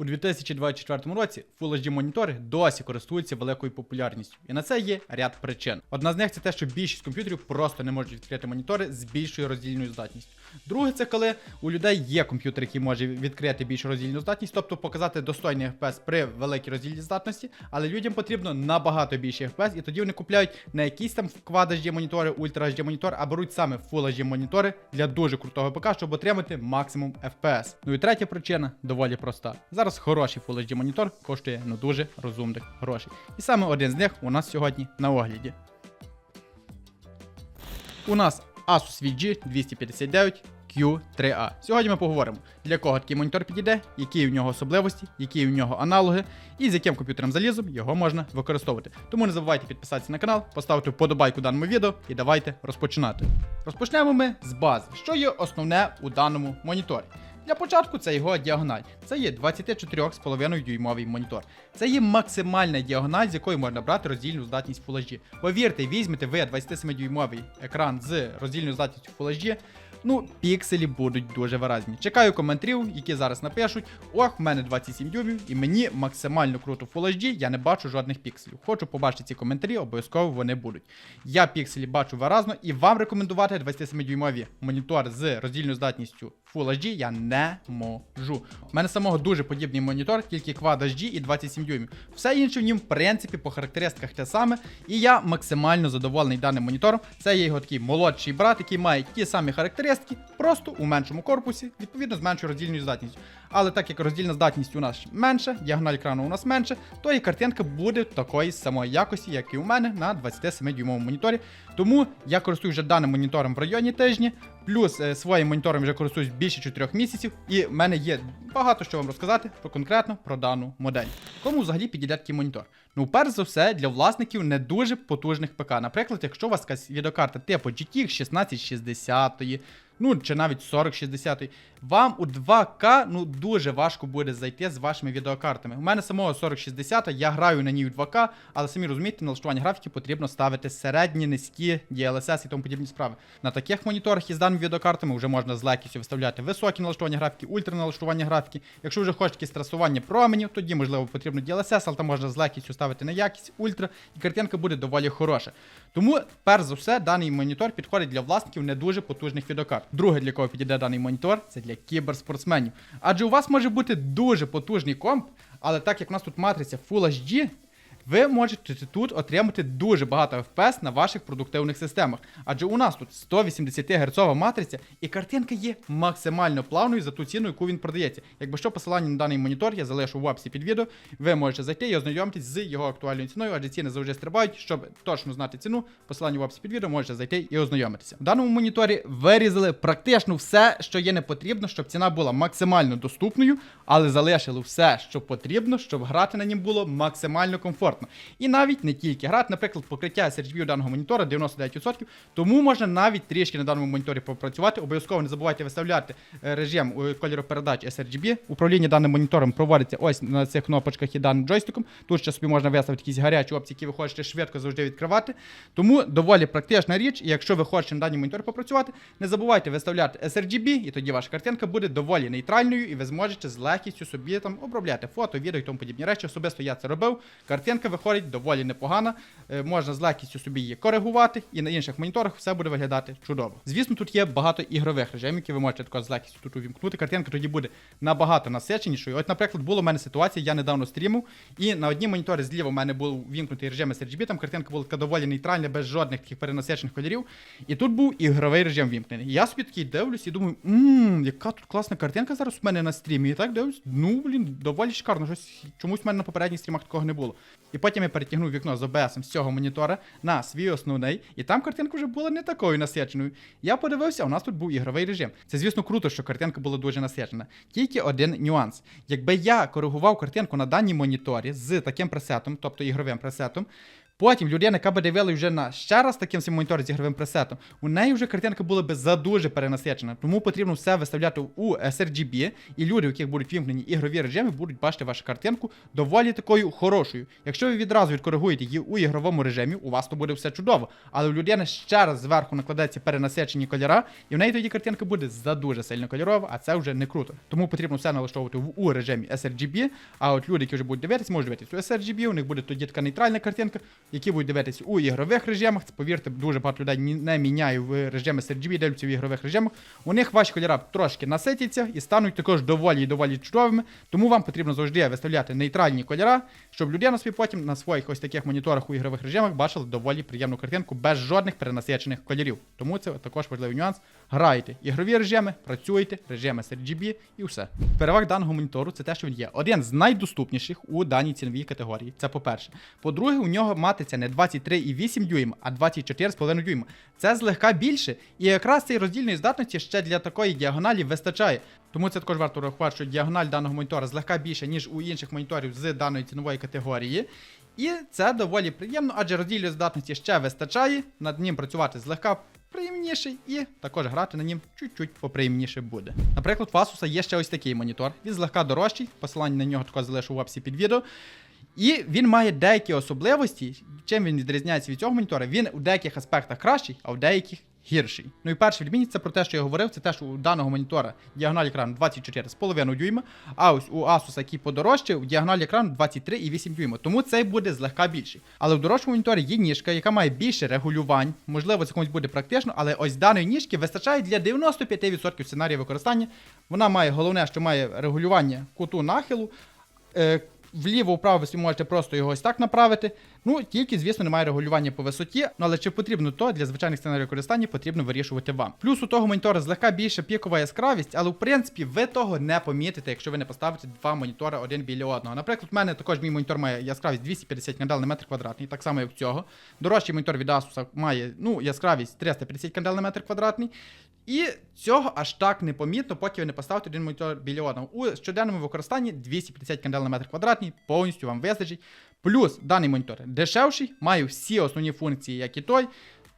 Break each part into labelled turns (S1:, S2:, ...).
S1: У 2024 році Full HD монітори досі користуються великою популярністю, і на це є ряд причин. Одна з них це те, що більшість комп'ютерів просто не можуть відкрити монітори з більшою роздільною здатністю. Друге, це коли у людей є комп'ютер, який може відкрити більшу роздільну здатність, тобто показати достойний FPS при великій роздільній здатності, але людям потрібно набагато більше FPS, і тоді вони купляють не якісь там Quad HD монітори, Ultra HD монітор, а беруть саме Full HD монітори для дуже крутого ПК, щоб отримати максимум FPS. Ну і третя причина доволі проста. Зараз хороший Full HD монітор коштує ну дуже розумних грошей. І саме один з них у нас сьогодні на огляді. У нас Asus VG 259 Q3A. Сьогодні ми поговоримо, для кого такий монітор підійде, які в нього особливості, які в нього аналоги, і з яким комп'ютером залізом його можна використовувати. Тому не забувайте підписатися на канал, поставити вподобайку даному відео і давайте розпочинати. Розпочнемо ми з бази, що є основне у даному моніторі. Для початку це його діагональ. Це є 24,5 дюймовий монітор. Це є максимальна діагональ, з якої можна брати роздільну здатність Full HD. Повірте, візьмете ви 27-дюймовий екран з роздільною здатністю Full HD, Ну, пікселі будуть дуже виразні. Чекаю коментарів, які зараз напишуть. Ох, в мене 27 дюймів, і мені максимально круто Full HD, я не бачу жодних пікселів. Хочу побачити ці коментарі, обов'язково вони будуть. Я пікселі бачу виразно, і вам рекомендувати 27-дюймові монітор з роздільною здатністю Full HD я не можу. У мене самого дуже подібний монітор, тільки Quad HD і 27 дюймів. Все інше в нім, в принципі, по характеристиках те саме. І я максимально задоволений даним монітором. Це є його такий молодший брат, який має ті самі характеристики, просто у меншому корпусі, відповідно з меншою роздільною здатністю. Але так як роздільна здатність у нас менша, діагональ екрану у нас менше, то і картинка буде такої самої якості, як і у мене на 27-дюймовому моніторі. Тому я користуюсь вже даним монітором в районі тижні, плюс е, своїм монітором вже користуюсь більше 4 місяців, і в мене є багато що вам розказати про конкретно про дану модель. Кому взагалі підійде такий монітор? Ну, перш за все, для власників не дуже потужних ПК. Наприклад, якщо у вас якась відеокарта типу GTX 1660, ну чи навіть 4060, вам у 2К ну дуже важко буде зайти з вашими відеокартами. У мене самого 4060, я граю на ній у 2К, але самі розумієте, налаштування графіки потрібно ставити середні, низькі, DLSS і тому подібні справи. На таких моніторах із даними відеокартами вже можна з легкістю виставляти високі налаштування графіки, ультра налаштування графіки. Якщо вже хочете якісь променів, тоді можливо потрібно DLSS, але там можна з легкістю ставити на якість ультра, і картинка буде доволі хороша. Тому, перш за все, даний монітор підходить для власників не дуже потужних відеокарт. Друге, для кого підійде даний монітор, це для кіберспортсменів. Адже у вас може бути дуже потужний комп, але так як у нас тут матриця Full HD, ви можете тут отримати дуже багато FPS на ваших продуктивних системах. Адже у нас тут 180 Гц матриця, і картинка є максимально плавною за ту ціну, яку він продається. Якби що посилання на даний монітор я залишу в описі під відео, ви можете зайти і ознайомитись з його актуальною ціною, адже ціни завжди стрибають. Щоб точно знати ціну, посилання в описі під відео можете зайти і ознайомитися. В даному моніторі вирізали практично все, що є не потрібно, щоб ціна була максимально доступною, але залишили все, що потрібно, щоб грати на нім було максимально комфортно. І навіть не тільки грати, наприклад, покриття SRGB у даного монітора 99%, тому можна навіть трішки на даному моніторі попрацювати. Обов'язково не забувайте виставляти е, режим у кольоропередач SRGB. Управління даним монітором проводиться ось на цих кнопочках і даним джойстиком. Тут ще собі можна виставити якісь гарячі опції, які ви хочете швидко завжди відкривати. Тому доволі практична річ, і якщо ви хочете на даній моніторі попрацювати, не забувайте виставляти SRGB, і тоді ваша картинка буде доволі нейтральною, і ви зможете з легкістю собі там обробляти фото, відео і тому подібні речі. Особисто я це робив. Картинка виходить доволі непогана. Е, можна з легкістю собі її коригувати, і на інших моніторах все буде виглядати чудово. Звісно, тут є багато ігрових режимів, які ви можете тако з легкістю тут увімкнути. Картинка тоді буде набагато насиченішою. От, наприклад, було в мене ситуація, я недавно стрімив, і на одній моніторі зліва в мене був вімкнутий режим SRGB, там картинка була така доволі нейтральна, без жодних таких перенасичених кольорів. І тут був ігровий режим вімкнений. Я собі такий дивлюсь і думаю, ммм, яка тут класна картинка зараз у мене на стрімі. І так дивлюсь, ну блін, доволі шикарно. Щось чомусь в мене на попередніх стрімах такого не було. І потім я перетягнув вікно з ОБС з цього монітора на свій основний, і там картинка вже була не такою насиченою. Я подивився, у нас тут був ігровий режим. Це, звісно, круто, що картинка була дуже насичена. Тільки один нюанс. Якби я коригував картинку на даній моніторі з таким пресетом, тобто ігровим пресетом, Потім людина, яка би дивила вже на ще раз таким самим монітором з ігровим пресетом, у неї вже картинка була би задуже перенасичена. Тому потрібно все виставляти у sRGB, і люди, у яких будуть вімкнені ігрові режими, будуть бачити вашу картинку доволі такою хорошою. Якщо ви відразу відкоригуєте її у ігровому режимі, у вас то буде все чудово. Але у людини ще раз зверху накладеться перенасичені кольора, і в неї тоді картинка буде задуже сильно кольорова, а це вже не круто. Тому потрібно все налаштовувати в у режимі sRGB. А от люди, які вже будуть дивитися, можуть дивитися у sRGB, у них буде тоді така нейтральна картинка, які будуть дивитися у ігрових режимах. Це, повірте, дуже багато людей не міняє в режим sRGB, дивляться в ігрових режимах. У них ваші кольори трошки наситяться і стануть також доволі і доволі чудовими. Тому вам потрібно завжди виставляти нейтральні кольори, щоб людина собі потім на своїх ось таких моніторах у ігрових режимах бачила доволі приємну картинку без жодних перенасичених кольорів. Тому це також важливий нюанс. Граєте ігрові режими, працюєте, режими sRGB і все. Переваг даного монітору це те, що він є один з найдоступніших у даній ціновій категорії. Це по-перше. По-друге, у нього матиця не 23,8 дюйма, а 24,5 дюйма. Це злегка більше, і якраз цієї роздільної здатності ще для такої діагоналі вистачає. Тому це також варто врахувати, що діагональ даного монітора злегка більше, ніж у інших моніторів з даної цінової категорії. І це доволі приємно, адже роздільної здатності ще вистачає, над ним працювати злегка приємніше і також грати на нім чуть-чуть поприємніше буде. Наприклад, у Asus є ще ось такий монітор. Він злегка дорожчий, посилання на нього також залишу в описі під відео. І він має деякі особливості. Чим він відрізняється від цього монітора? Він у деяких аспектах кращий, а в деяких гірший. Ну і перша відмінність це про те, що я говорив, це те, що у даного монітора діагональ екрану 24,5 дюйма, а ось у Asus, який подорожче, діагональ екрану 23,8 дюйма. Тому цей буде злегка більший. Але в дорожчому моніторі є ніжка, яка має більше регулювань. Можливо, це комусь буде практично, але ось даної ніжки вистачає для 95% сценарію використання. Вона має головне, що має регулювання куту нахилу. Е, Вліво-вправо ви можете просто його ось так направити. Ну, тільки, звісно, немає регулювання по висоті, ну але чи потрібно то для звичайних сценаріїв використання потрібно вирішувати вам. Плюс у того монітора злегка більше пікова яскравість, але в принципі ви того не помітите, якщо ви не поставите два монітори один біля одного. Наприклад, в мене також мій монітор має яскравість 250 кандел на метр квадратний, так само як в цього. Дорожчий монітор від Asus має ну, яскравість 350 кандел на метр квадратний. І цього аж так не помітно, поки ви не поставите один монітор біля одного. У щоденному використанні 250 кандел на метр квадратний, повністю вам вистачить. Плюс даний монітор дешевший, має всі основні функції, як і той.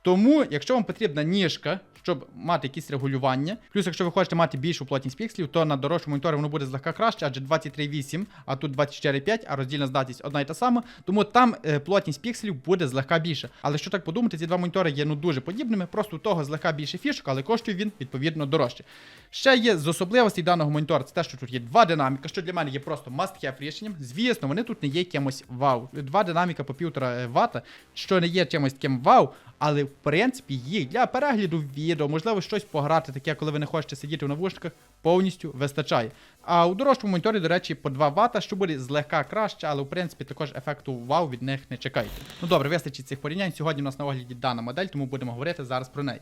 S1: Тому, якщо вам потрібна ніжка, щоб мати якісь регулювання, плюс, якщо ви хочете мати більшу плотність пікселів, то на дорожчому моніторі воно буде злегка краще, адже 23,8, а тут 24,5, а роздільна здатність одна і та сама. Тому там е, плотність пікселів буде злегка більше. Але що так подумати, ці два монітори є ну дуже подібними, просто у того злегка більше фішок, але коштує він відповідно дорожче. Ще є з особливостей даного монітора, це те, що тут є два динаміка, що для мене є просто must-have рішенням. Звісно, вони тут не є якимось вау. Два динаміка по півтора вата, що не є чимось таким вау, але в принципі їх для перегляду відео, можливо, щось пограти, таке, коли ви не хочете сидіти в навушниках, повністю вистачає. А у дорожчому моніторі, до речі, по 2 Вт, що буде злегка краще, але в принципі також ефекту вау від них не чекайте. Ну добре, вистачить цих порівнянь. Сьогодні у нас на огляді дана модель, тому будемо говорити зараз про неї.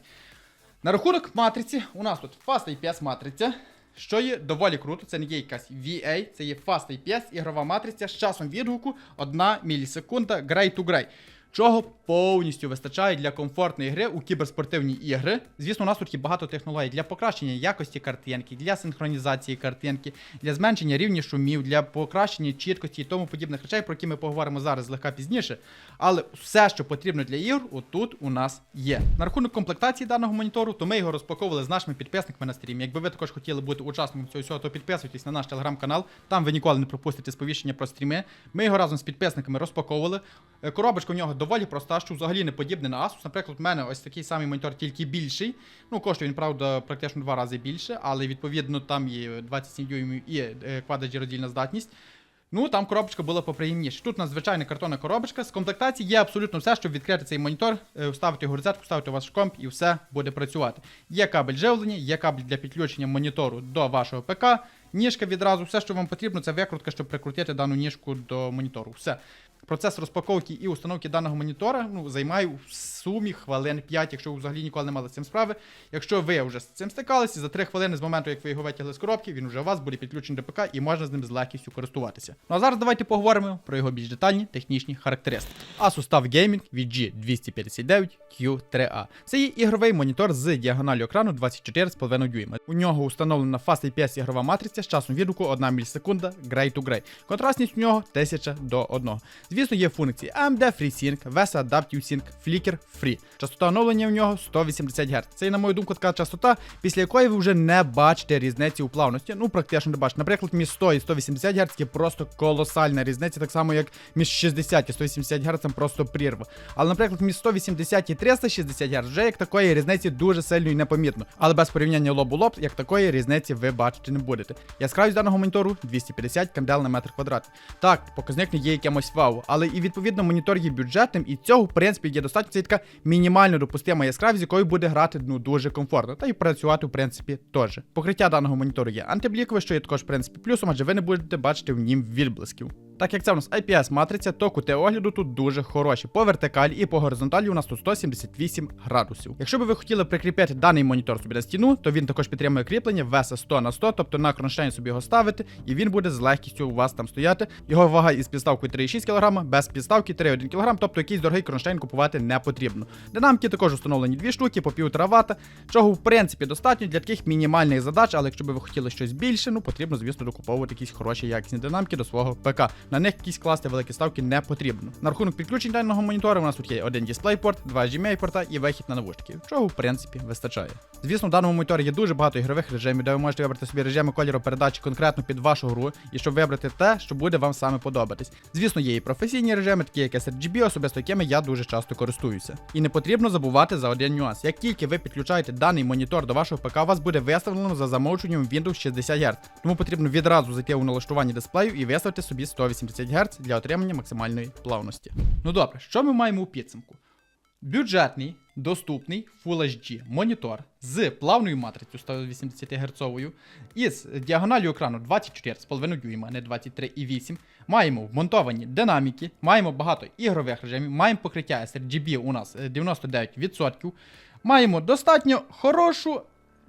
S1: На рахунок матриці, у нас тут Fast IPS матриця, що є доволі круто. Це не є якась VA, це є Fast IPS, ігрова матриця з часом відгуку 1 мілісекунда Gray to Gray. Чого повністю вистачає для комфортної гри у кіберспортивні ігри. Звісно, у нас тут є багато технологій для покращення якості картинки, для синхронізації картинки, для зменшення рівня шумів, для покращення чіткості і тому подібних речей, про які ми поговоримо зараз злегка пізніше. Але все, що потрібно для ігор, отут у нас є. На рахунок комплектації даного монітору, то ми його розпаковували з нашими підписниками на стрімі. Якби ви також хотіли бути учасником цього всього, то підписуйтесь на наш телеграм-канал. Там ви ніколи не пропустите сповіщення про стріми. Ми його разом з підписниками розпаковували. Е, Коробочка в нього доволі проста, що взагалі не подібне на Asus. Наприклад, в мене ось такий самий монітор, тільки більший. Ну, коштує він, правда, практично два рази більше, але відповідно там є 27 дюймів і е, квадродільна здатність. Ну, там коробочка була поприємніше. Тут у нас звичайна картонна коробочка. З комплектації є абсолютно все, щоб відкрити цей монітор, е, вставити його розетку, вставити ваш комп і все буде працювати. Є кабель живлення, є кабель для підключення монітору до вашого ПК, ніжка відразу, все, що вам потрібно, це викрутка, щоб прикрутити дану ніжку до монітору. Все. Процес розпаковки і установки даного монітора ну, займає в сумі хвилин 5, якщо ви взагалі ніколи не мали з цим справи. Якщо ви вже з цим стикалися, за 3 хвилини з моменту, як ви його витягли з коробки, він вже у вас буде підключений до ПК і можна з ним з легкістю користуватися. Ну а зараз давайте поговоримо про його більш детальні технічні характеристики. Asus TUF Gaming VG259Q3A. Це є ігровий монітор з діагоналю екрану 24,5 дюйма. У нього установлена Fast IPS ігрова матриця з часом відгуку 1 мілісекунда Gray to Gray. Контрастність у нього 1000 до 1. Звісно, є функції AMD FreeSync, VESA Adaptive Sync, Flicker Free. Частота оновлення в нього 180 Гц. Це, на мою думку, така частота, після якої ви вже не бачите різниці у плавності. Ну, практично не бачите. Наприклад, між 100 і 180 Гц є просто колосальна різниця, так само як між 60 і 180 Гц просто прірва. Але, наприклад, між 180 і 360 Гц вже як такої різниці дуже сильно і непомітно. Але без порівняння лоб у лоб, як такої різниці ви бачити не будете. Яскравість даного монітору 250 кандел на метр квадратний. Так, показник не є якимось вау, але і відповідно монітор є бюджетним, і цього, в принципі, є достатньо. Це така мінімально допустима яскравість, з якою буде грати ну дуже комфортно, та й працювати, в принципі, теж. Покриття даного монітору є антиблікове, що є також, в принципі, плюсом, адже ви не будете бачити в нім відблисків. Так як це у нас IPS матриця, то кути огляду тут дуже хороші. По вертикалі і по горизонталі у нас тут 178 градусів. Якщо би ви хотіли прикріпити даний монітор собі на стіну, то він також підтримує кріплення веса 100 на 100, тобто на кронштейн собі його ставити, і він буде з легкістю у вас там стояти. Його вага із підставкою 3,6 кг, без підставки 3,1 кг, тобто якийсь дорогий кронштейн купувати не потрібно. Динамки також встановлені дві штуки по 1,5 Вт, чого в принципі достатньо для таких мінімальних задач, але якщо би ви хотіли щось більше, ну потрібно, звісно, докуповувати якісь хороші якісні динамки до свого ПК. На них якісь класти великі ставки не потрібно. На рахунок підключень даного монітора у нас тут є один DisplayPort, два HDMI порта і вихід на навушники, чого в принципі вистачає. Звісно, в даному моніторі є дуже багато ігрових режимів, де ви можете вибрати собі режими кольору передачі конкретно під вашу гру, і щоб вибрати те, що буде вам саме подобатись. Звісно, є і професійні режими, такі як sRGB, особисто якими я дуже часто користуюся. І не потрібно забувати за один нюанс. Як тільки ви підключаєте даний монітор до вашого ПК, у вас буде виставлено за замовчуванням Windows 60 Гц. Тому потрібно відразу зайти у налаштування дисплею і виставити собі 180 Гц для отримання максимальної плавності. Ну добре, що ми маємо у підсумку? Бюджетний, доступний Full HD монітор з плавною матрицею 180 Гц із діагональю екрану 24,5 дюйма, не 23,8. Маємо вмонтовані динаміки, маємо багато ігрових режимів, маємо покриття sRGB у нас е, 99%. Маємо достатньо хорошу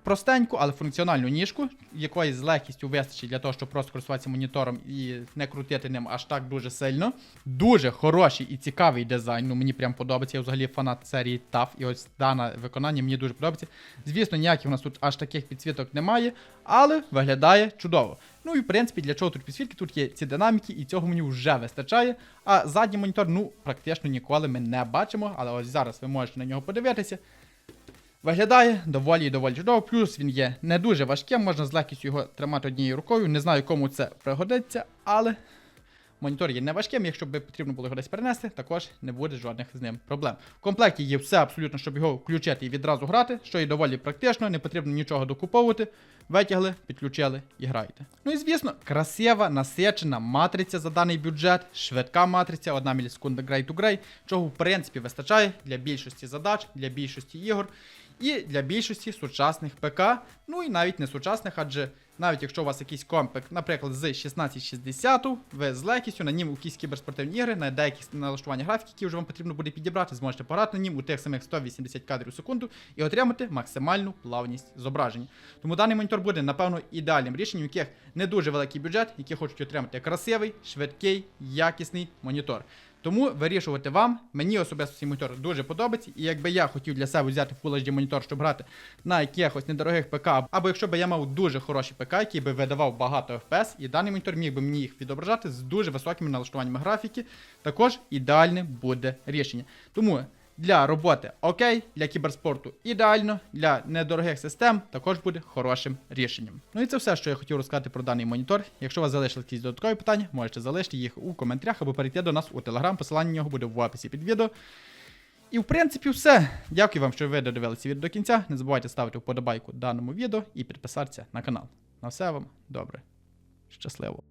S1: простеньку, але функціональну ніжку, якої з легкістю вистачить для того, щоб просто користуватися монітором і не крутити ним аж так дуже сильно. Дуже хороший і цікавий дизайн. Ну мені прям подобається. Я взагалі фанат серії TAF, і ось дане виконання мені дуже подобається. Звісно, ніяких у нас тут аж таких підсвіток немає, але виглядає чудово. Ну і в принципі, для чого тут підсвітки? Тут є ці динаміки, і цього мені вже вистачає. А задній монітор, ну, практично ніколи ми не бачимо, але ось зараз ви можете на нього подивитися. Виглядає доволі і доволі чудово, плюс він є не дуже важким, можна з легкістю його тримати однією рукою. Не знаю, кому це пригодиться, але монітор є не важким. Якщо б потрібно було його десь перенести, також не буде жодних з ним проблем. В комплекті є все абсолютно, щоб його включити і відразу грати, що є доволі практично, не потрібно нічого докуповувати. Витягли, підключили і граєте. Ну і звісно, красива, насичена матриця за даний бюджет, швидка матриця, 1 мілісекунда грей to грей, чого в принципі вистачає для більшості задач, для більшості ігор і для більшості сучасних ПК, ну і навіть не сучасних, адже навіть якщо у вас якийсь компик, наприклад, з 1660, ви з легкістю на нім у якісь кіберспортивні ігри, на деякі налаштування графіки, які вже вам потрібно буде підібрати, зможете пограти на нім у тих самих 180 кадрів у секунду і отримати максимальну плавність зображення. Тому даний монітор буде, напевно, ідеальним рішенням, у яких не дуже великий бюджет, які хочуть отримати красивий, швидкий, якісний монітор. Тому вирішувати вам. Мені особисто цей монітор дуже подобається. І якби я хотів для себе взяти Full HD монітор, щоб грати на якихось недорогих ПК, або якщо б я мав дуже хороший ПК, який би видавав багато FPS, і даний монітор міг би мені їх відображати з дуже високими налаштуваннями графіки, також ідеальне буде рішення. Тому. Для роботи окей, для кіберспорту ідеально, для недорогих систем також буде хорошим рішенням. Ну і це все, що я хотів розказати про даний монітор. Якщо у вас залишились якісь додаткові питання, можете залишити їх у коментарях або перейти до нас у телеграм. Посилання на нього буде в описі під відео. І в принципі все. Дякую вам, що ви додивилися відео до кінця. Не забувайте ставити вподобайку даному відео і підписатися на канал. На все вам добре. Щасливо!